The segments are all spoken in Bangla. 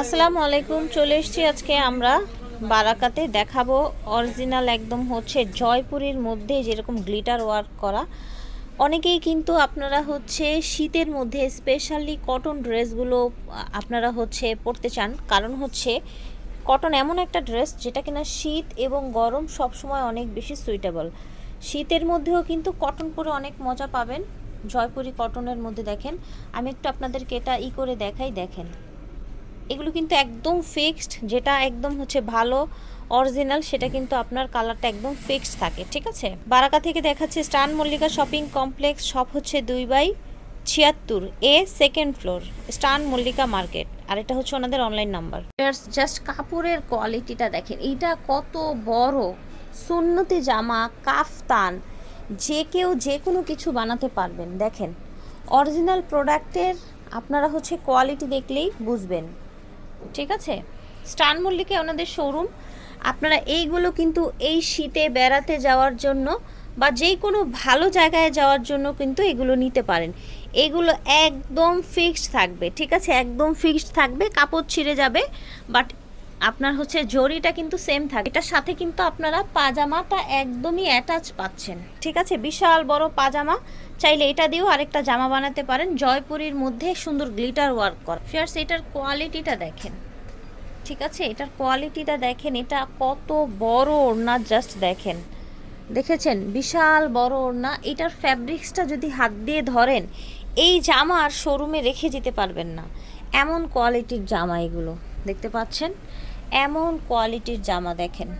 আসসালামু আলাইকুম, চলে এসেছি আজকে আমরা বারাকাতে। দেখাবো অরিজিনাল একদম হচ্ছে জয়পুরের মধ্যে যেরকম গ্লিটার ওয়ার্ক করা। অনেকেই কিন্তু আপনারা হচ্ছে শীতের মধ্যে স্পেশালি কটন ড্রেসগুলো আপনারা হচ্ছে পরতে চান। কারণ হচ্ছে কটন এমন একটা ড্রেস যেটা কিনা শীত এবং গরম সব সময় অনেক বেশি সুইটেবল শীতের মধ্যেও কিন্তু কটন পরে অনেক মজা পাবেন। জয়পুরি কটনের মধ্যে দেখেন। আমি একটু আপনাদেরকে এটা ই করে দেখাই, দেখেন। এগুলো কিন্তু একদম ফিক্সড যেটা একদম হচ্ছে ভালো অরিজিনাল সেটা কিন্তু আপনার কালারটা একদম ফিক্সড থাকে, ঠিক আছে? বারাকা থেকে দেখাচ্ছে স্টান মল্লিকা শপিং কমপ্লেক্স সব হচ্ছে দুই বাই ছিয়াত্তর এ সেকেন্ড ফ্লোর স্টান মল্লিকা মার্কেট আর এটা হচ্ছে ওনাদের অনলাইন নাম্বার জাস্ট কাপড়ের কোয়ালিটিটা দেখেন, এইটা কত বড়, সুন্নতি জামা, কাফতান, যে কেউ যে কোনো কিছু বানাতে পারবেন, দেখেন। অরিজিনাল প্রোডাক্টের আপনারা হচ্ছে কোয়ালিটি দেখলেই বুঝবেন। ঠিক আছে? স্টান মল্লিকে ওনাদের শোরুম। আপনারা এইগুলো কিন্তু এই শীতে বেড়াতে যাওয়ার জন্য বা যে কোনো ভালো জায়গায় যাওয়ার জন্য কিন্তু এগুলো নিতে পারেন। এগুলো একদম ফিক্সড থাকবে, ঠিক আছে? একদম ফিক্সড থাকবে, কাপড় ছিঁড়ে যাবে বাট আপনার হচ্ছে জরিটা কিন্তু সেম থাকে। এটার সাথে কিন্তু আপনারা পাজামাটা একদমই অ্যাটাচ পাচ্ছেন। ঠিক আছে? বিশাল বড় পাজামা। চাইলে এটা দিয়েও আরেকটা জামা বানাতে পারেন। জয়পুরীর মধ্যে সুন্দর গ্লিটার ওয়ার্ক করা। ফিয়ার্স এটার কোয়ালিটিটা দেখেন। ঠিক আছে? এটার কোয়ালিটিটা দেখেন। এটা কত বড় ওড়না জাস্ট দেখেন। দেখেছেন? বিশাল বড় ওড়না। এটার ফ্যাব্রিক্সটা যদি হাত দিয়ে ধরেন, এই জামা আর শোরুমে রেখে যেতে পারবেন না। এমন কোয়ালিটির জামা এগুলো। দেখতে পাচ্ছেন? এমন কোয়ালিটির জামা দেখেন।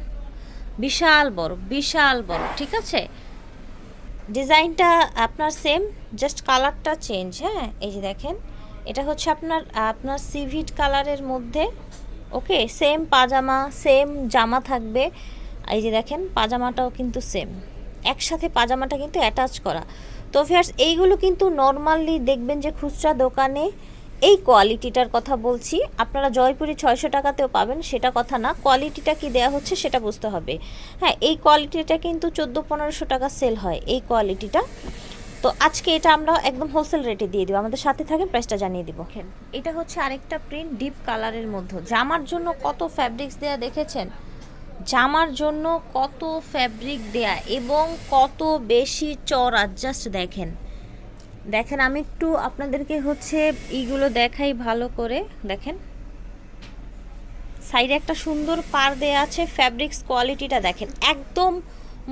বিশাল বড় বিশাল বড়, ঠিক আছে? ডিজাইনটা আপনার সেম জাস্ট কালারটা চেঞ্জ হ্যাঁ? এই যে দেখেন, এটা হচ্ছে আপনার আপনার সিভিট কালারের মধ্যে ওকে সেম পাজামা সেম জামা থাকবে। এই যে দেখেন, পাজামাটাও কিন্তু সেম একসাথে পাজামাটা কিন্তু অ্যাটাচ করা। তো ফিয়ার্স এইগুলো কিন্তু নর্মালি দেখবেন যে খুচরা দোকানে এই কোয়ালিটিটার কথা বলছি। আপনারা জয়পুরি ছয়শো টাকাতেও পাবেন, সেটা কথা না। কোয়ালিটিটা কি দেওয়া হচ্ছে সেটা বুঝতে হবে। হ্যাঁ এই কোয়ালিটিটা কিন্তু চোদ্দ পনেরোশো টাকা সেল হয়, এই কোয়ালিটিটা তো আজকে এটা আমরা একদম হোলসেল রেটে দিয়ে দিব। আমাদের সাথে থাকে প্রাইসটা জানিয়ে দিব। এটা হচ্ছে আরেকটা প্রিন্ট ডিপ কালারের মধ্যে। জামার জন্য কত ফ্যাব্রিক্স দেয়া দেখেছেন? জামার জন্য কত ফ্যাব্রিক দেয়া এবং কত বেশি চড়া জাস্ট দেখেন। দেখেন, আমি একটু আপনাদেরকে হচ্ছে এইগুলো দেখাই ভালো করে। দেখেন, সাইডে একটা সুন্দর পার দেয়া আছে ফ্যাব্রিক্স কোয়ালিটিটা দেখেন, একদম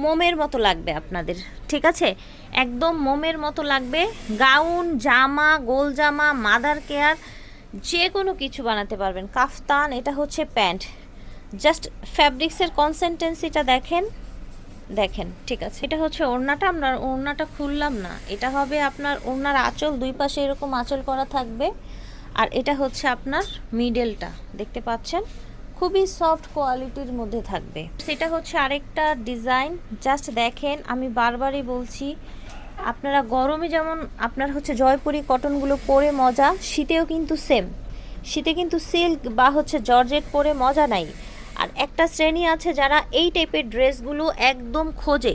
মোমের মতো লাগবে আপনাদের, ঠিক আছে? একদম মোমের মতো লাগবে গাউন জামা, গোল জামা মাদার কেয়ার যে কোনো কিছু বানাতে পারবেন। কাফতান, এটা হচ্ছে প্যান্ট। জাস্ট ফ্যাব্রিক্সের কনসেন্টেন্সিটা দেখেন। দেখেন, ঠিক আছে। এটা হচ্ছে ওড়নাটা আপনার ওড়নাটা খুললাম না। এটা হবে আপনার ওড়নার আঁচল, দুই পাশে এরকম আঁচল করা থাকবে। আর এটা হচ্ছে আপনার মিডেলটা দেখতে পাচ্ছেন? খুবই সফট কোয়ালিটির মধ্যে থাকবে। সেটা হচ্ছে আরেকটা ডিজাইন জাস্ট দেখেন, আমি বারবারই বলছি, আপনারা গরমে যেমন, আপনার হচ্ছে জয়পুরি কটনগুলো পরে মজা, শীতেও কিন্তু সেম শীতে কিন্তু সিল্ক বা হচ্ছে জর্জেট পরে মজা নাই। আর একটা শ্রেণি আছে যারা এই টাইপের ড্রেসগুলো একদম খোঁজে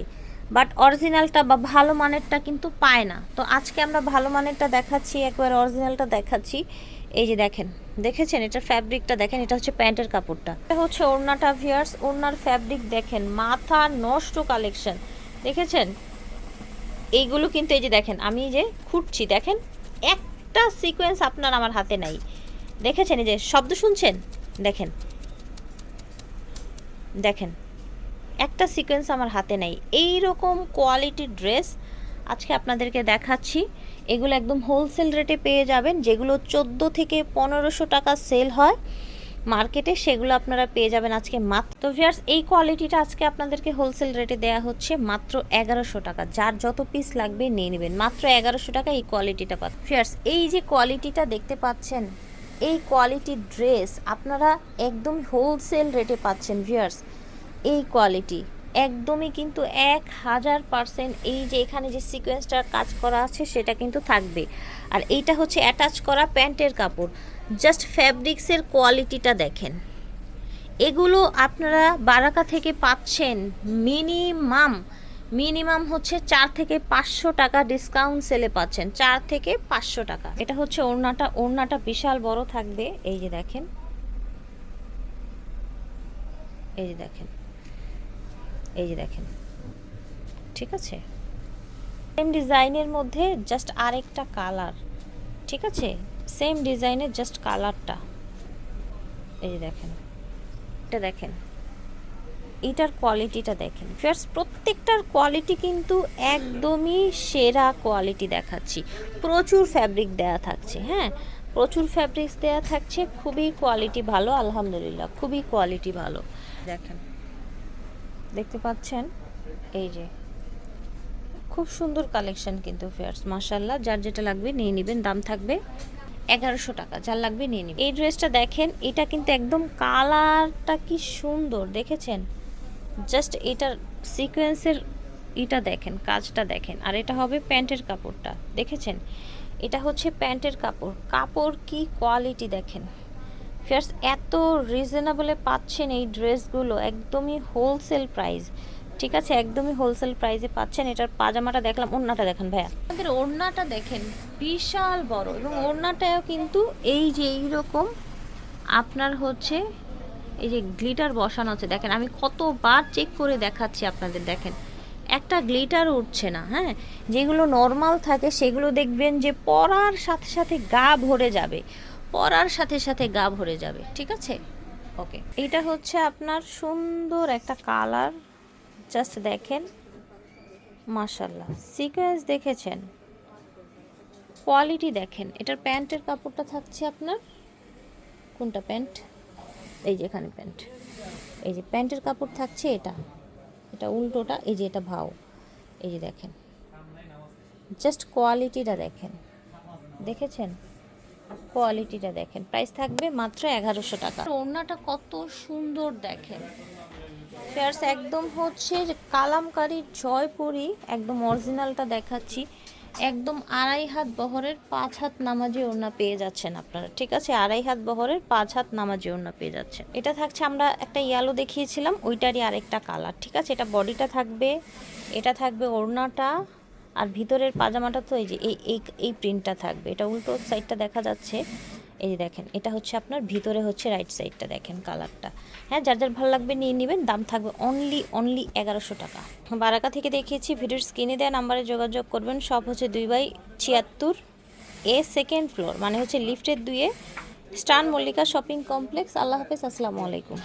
বাট অরিজিনালটা বা ভালো মানেরটা কিন্তু পায় না। তো আজকে আমরা ভালো মানেরটা দেখাচ্ছি, একবার অরিজিনালটা দেখাচ্ছি। এই যে দেখেন, দেখেছেন? এটার ফ্যাব্রিকটা দেখেন, এটা হচ্ছে প্যান্টের কাপড়টা। এটা হচ্ছে ওড়নাটা ভিয়ার্স ওড়নার ফ্যাব্রিক দেখেন, মাথা নষ্ট কালেকশন দেখেছেন? এইগুলো কিন্তু এই যে দেখেন, আমি যে খুঁটছি, দেখেন? একটা সিকোয়েন্স আপনার আমার হাতে নাই। দেখেছেন এই যে, শব্দ শুনছেন? দেখেন। দেখেন, একটা সিকোয়েন্স আমার হাতে নেই। এই রকম কোয়ালিটির ড্রেস আজকে আপনাদেরকে দেখাচ্ছি। এগুলো একদম হোলসেল রেটে পেয়ে যাবেন, যেগুলো চোদ্দ থেকে পনেরোশো টাকা সেল হয়। মার্কেটে সেগুলো আপনারা পেয়ে যাবেন আজকে মাত্র। তো ভিয়ার্স এই কোয়ালিটিটা আজকে আপনাদেরকে হোলসেল রেটে দেওয়া হচ্ছে মাত্র এগারোশো টাকা। যার যত পিস লাগবে নিয়ে নেবেন। মাত্র এগারোশো টাকা এই কোয়ালিটিটা পাচ্ছেন। ভিয়ার্স এই যে কোয়ালিটিটা দেখতে পাচ্ছেন এই কোয়ালিটির ড্রেস আপনারা একদম হোলসেল রেটে পাচ্ছেন ভিয়ার্স এই কোয়ালিটি একদমই কিন্তু এক হাজার পারসেন্ট এই যে এখানে যে সিকোয়েন্সটার কাজ করা আছে, সেটা কিন্তু থাকবে। আর এইটা হচ্ছে অ্যাটাচ করা প্যান্টের কাপড়। জাস্ট ফ্যাব্রিক্সের কোয়ালিটিটা দেখেন। এগুলো আপনারা বারাকা থেকে পাচ্ছেন মিনিমাম মিনিমাম হচ্ছে চার থেকে পাঁচশো টাকা ডিসকাউন্ট সেলে পাচ্ছেন। চার থেকে পাঁচশো টাকা। এটা হচ্ছে ওড়নাটা ওড়নাটা বিশাল বড় থাকবে। এই যে দেখেন। এই যে দেখেন। এই যে দেখেন। ঠিক আছে? সেম ডিজাইনের মধ্যে জাস্ট আরেকটা কালার ঠিক আছে? সেম ডিজাইনের জাস্ট কালারটা এই যে দেখেন। এটা দেখেন। এটার কোয়ালিটিটা দেখেন। ফিয়ার্স প্রত্যেকটার কোয়ালিটি কিন্তু একদমই সেরা কোয়ালিটি দেখাচ্ছি। প্রচুর ফ্যাব্রিক দেয়া থাকছে হ্যাঁ? প্রচুর ফ্যাব্রিক্স দেয়া থাকছে খুবই কোয়ালিটি ভালো আলহামদুলিল্লাহ খুবই কোয়ালিটি ভালো। দেখেন। দেখতে পাচ্ছেন? এই যে। খুব সুন্দর কালেকশন কিন্তু ফেয়ার্স মাশাল্লাহ যার যেটা লাগবে নিয়ে নেবেন দাম থাকবে এগারোশো টাকা যার লাগবে নিয়ে নেবেন। এই ড্রেসটা দেখেন এটা কিন্তু একদম কালারটা কি সুন্দর দেখেছেন? জাস্ট এটার সিকোয়েন্সের এটা দেখেন, কাজটা দেখেন। আর এটা হবে প্যান্টের কাপড়টা, দেখেছেন? এটা হচ্ছে প্যান্টের কাপড়। কাপড় কি কোয়ালিটি দেখেন? ফিয়ার্স এত রিজনেবলে পাচ্ছেন এই ড্রেসগুলো একদমই হোলসেল প্রাইস ঠিক আছে? একদমই হোলসেল প্রাইসে পাচ্ছেন। এটার পাজামাটা দেখলাম, ওড়নাটা দেখেন ভাইয়া। আমাদের ওড়নাটা দেখেন, বিশাল বড়। এবং ওড়নাটাও কিন্তু এই যে এইরকম, আপনার হচ্ছে এই যে গ্লিটার বসানো আছে, দেখেন, আমি কতবার চেক করে দেখাচ্ছি আপনাদের, দেখেন। একটা গ্লিটার উঠছে না হ্যাঁ? যেগুলো নর্মাল থাকে, সেগুলো দেখবেন যে পরার সাথে সাথে গা ভরে যাবে। পরার সাথে সাথে গা ভরে যাবে, ঠিক আছে? ওকে এটা হচ্ছে আপনার সুন্দর একটা কালার জাস্ট দেখেন। মাশাল্লাহ সিকোয়েন্স দেখেছেন? কোয়ালিটি দেখেন। এটার প্যান্টের কাপড়টা থাকছে আপনার? কোনটা প্যান্ট? এই যে এখানে প্যান্ট। এই যে প্যান্টের কাপড় থাকছে এটা। এটা উল্টোটা, এই যে এটা ভাও। এই যে দেখেন। জাস্ট কোয়ালিটিটা দেখেন। দেখেছেন? কোয়ালিটিটা দেখেন। প্রাইস থাকবে মাত্র এগারোশো টাকা। ওড়নাটা কত সুন্দর দেখেন। ফেয়ার্স একদম হচ্ছে যে কালামকারী, জয়পুরি, একদম অরিজিনালটা দেখাচ্ছি। একদম আড়াই হাত বহরের পাঁচ হাত নামাজি ওড়না পেয়ে যাচ্ছেন আপনারা, ঠিক আছে? আড়াই হাত বহরের পাঁচ হাত নামাজি ওড়না পেয়ে যাচ্ছেন। এটা থাকছে, আমরা একটা ইয়ালো দেখিয়েছিলাম, ওইটারই আরেকটা কালার, ঠিক আছে? এটা বডিটা থাকবে, এটা থাকবে ওড়নাটা, আর ভিতরের পাজামাটা তো এই যে এই এই প্রিন্টটা থাকবে। এটা উল্টো সাইডটা দেখা যাচ্ছে। এই দেখেন, এটা হচ্ছে আপনার, ভিতরে হচ্ছে রাইট সাইডটা দেখেন কালারটা হ্যাঁ যার যার ভালো লাগবে নিয়ে নেবেন, দাম থাকবে অনলি অনলি এগারোশো টাকা। বারাকা থেকে দেখিয়েছি, ভিডিওর স্ক্রিনে দেওয়া নাম্বারে যোগাযোগ করবেন, সব হচ্ছে দুই বাই ছিয়াত্তর এ সেকেন্ড ফ্লোর মানে হচ্ছে লিফটের দুয়ে স্টান মল্লিকা শপিং কমপ্লেক্স আল্লাহ হাফেজ, আসসালামু আলাইকুম।